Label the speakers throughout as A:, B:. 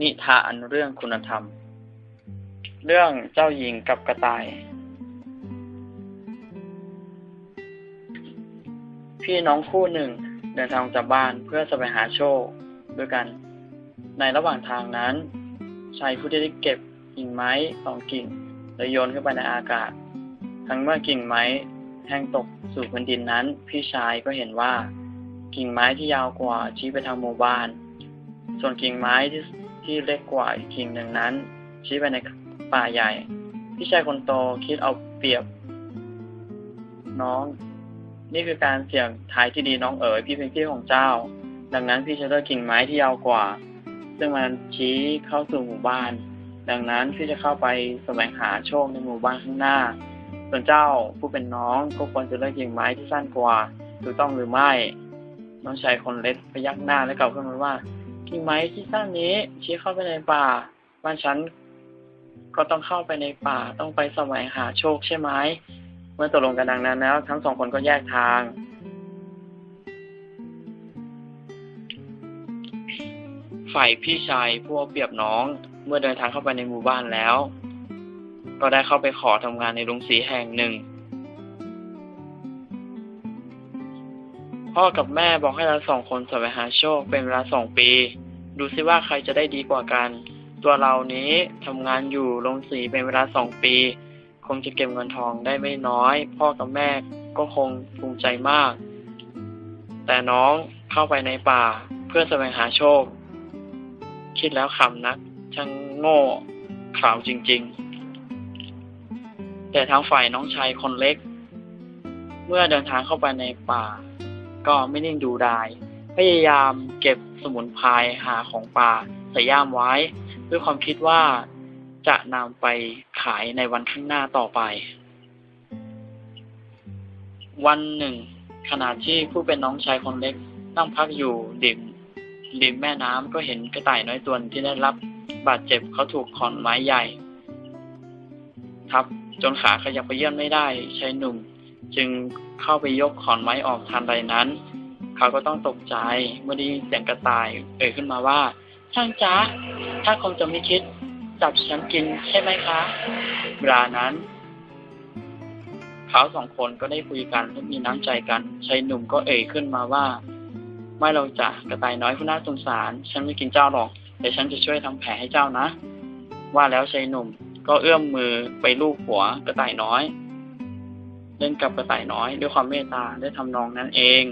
A: นิทานเรื่องคุณธรรม เรื่องเจ้าหญิงกับกระต่าย พี่น้องคู่หนึ่งเดินทางจากบ้านเพื่อจะไปหาโชคด้วยกัน ในระหว่างทางนั้นชายผู้ที่ได้เก็บกิ่งไม้สองกิ่งแล้วโยนขึ้นไปในอากาศ ทั้งเมื่อกิ่งไม้แห้งตกสู่พื้นดินนั้น พี่ชายก็เห็นว่า กิ่งไม้ที่ยาวกว่าชี้ไปทางหมู่บ้าน ส่วนกิ่งไม้ที่ ที่เล็กกว่าอีกกิ่งหนึ่งนั้น ชี้ไปในป่าใหญ่ พี่ชายคนโตคิดเอาเปรียบ น้อง นี่คือการเสี่ยงทายที่ดีน้องเอ๋ยพี่เป็นพี่ของเจ้า ดังนั้นพี่จะเลือกกิ่งไม้ที่ยาวกว่า ซึ่งมันชี้เข้าสู่หมู่บ้าน ดังนั้นพี่จะเข้าไปแสวงหาโชคในหมู่บ้านข้างหน้า ส่วนเจ้าผู้เป็นน้องก็ควรจะเลือกกิ่งไม้ที่สั้นกว่าถูกต้องหรือไม่ น้องชายคนเล็กพยักหน้าและกล่าวขึ้นมาว่า กิ่งไม้ที่สั้นนี้ชี้เข้าไปในป่าบ้านฉันก็ต้องเข้าไปในป่าต้องไปแสวงหาโชคใช่ไหมเมื่อตกลงกันดังนั้นแล้ว ทั้งสองคนก็แยกทาง ฝ่ายพี่ชายผู้เอาเปรียบน้อง เมื่อเดินทางเข้าไปในหมู่บ้านแล้ว ก็ได้เข้าไปขอทำงานในโรงสีแห่งหนึ่ง พ่อกับแม่บอกให้เราสองคนแสวงหาโชคเป็นเวลาสองปี ดูซิว่าใครจะได้ดีกว่ากัน ตัวเรานี้ทำงานอยู่โรงสีเป็นเวลาสองปี คงจะเก็บเงินทองได้ไม่น้อย พ่อกับแม่ก็คงภูมิใจมาก แต่น้องเข้าไปในป่าเพื่อแสวงหาโชค คิดแล้วขำนักช่างโง่ขลาวจริง ๆ แต่ทางฝ่ายน้องชายคนเล็ก เมื่อเดินทางเข้าไปในป่า ก็ไม่นิ่งดูดาย พยายามเก็บสมุนไพรหาของป่าใส่ย่ามไว้ ด้วยความคิดว่าจะนำไปขายในวันข้างหน้าต่อไป วันหนึ่ง ขณะที่ผู้เป็นน้องชายคนเล็กนั่งพักอยู่ริมริมแม่น้ำก็เห็นกระต่ายน้อยตัวที่ได้รับบาดเจ็บเขาถูกขอนไม้ใหญ่ ทับจนขาขยับไปเยื่อนไม่ได้ชายหนุ่ม จึงเข้าไปยกขอนไม้ออกทันใดนั้น เขาก็ต้องตกใจเมื่อได้ยินเสียงกระต่าย เอ่ยขึ้นมาว่า ช่างจ๊ะถ้าคงจะไม่คิดจับฉันกินใช่ไหมคะ เวลานั้น เขาสองคนก็ได้คุยกันและมีน้ำใจกันชายหนุ่มก็เอ่ยขึ้นมาว่า ไม่เราจะกระต่ายน้อยผู้น่าสงสาร ฉันไม่กินเจ้าหรอก แต่ฉันจะช่วยทำแผลให้เจ้านะ ว่าแล้วชายหนุ่มก็เอื้อมมือไปลูบหัวกระต่ายน้อย ล่นกับกระต่ายน้อยด้วยความเมตตาได้ทำนองนั้นเอง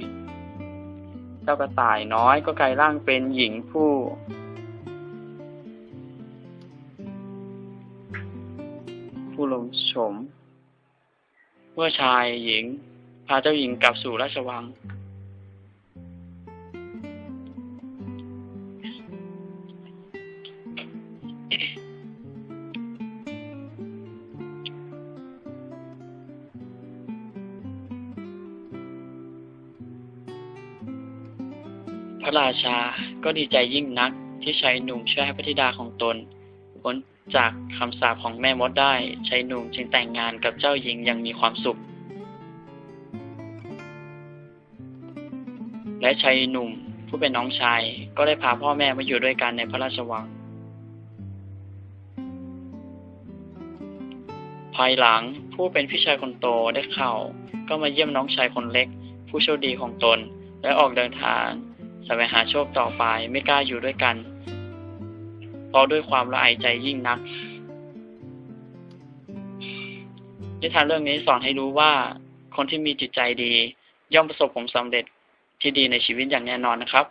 A: เจ้ากระต่ายน้อยก็กลายร่างเป็นหญิงผู้ ผู้ลงโฉมเมื่อชายหญิง พาเจ้าหญิงกลับสู่ราชวัง พระราชาก็ดีใจยิ่งนักที่ชายหนุ่มช่วยให้พระธิดาของตนพ้นจากคำสาปของแม่มดได้ชายหนุ่มจึงแต่งงานกับเจ้าหญิงอย่างมีความสุข และชายหนุ่มผู้เป็นน้องชายก็ได้พาพ่อแม่มาอยู่ด้วยกันในพระราชวัง ภายหลังผู้เป็นพี่ชายคนโตได้เข้า ก็มาเยี่ยมน้องชายคนเล็ก ผู้โชคดีของตนและออกเดินทาง แสวงหาโชคต่อไปไม่กล้าอยู่ด้วยกัน เพราะด้วยความละอายใจยิ่งนักนิทานเรื่องนี้สอนให้รู้ว่า คนที่มีจิตใจดี ย่อมประสบผลสำเร็จที่ดีในชีวิตอย่างแน่นอนนะครับ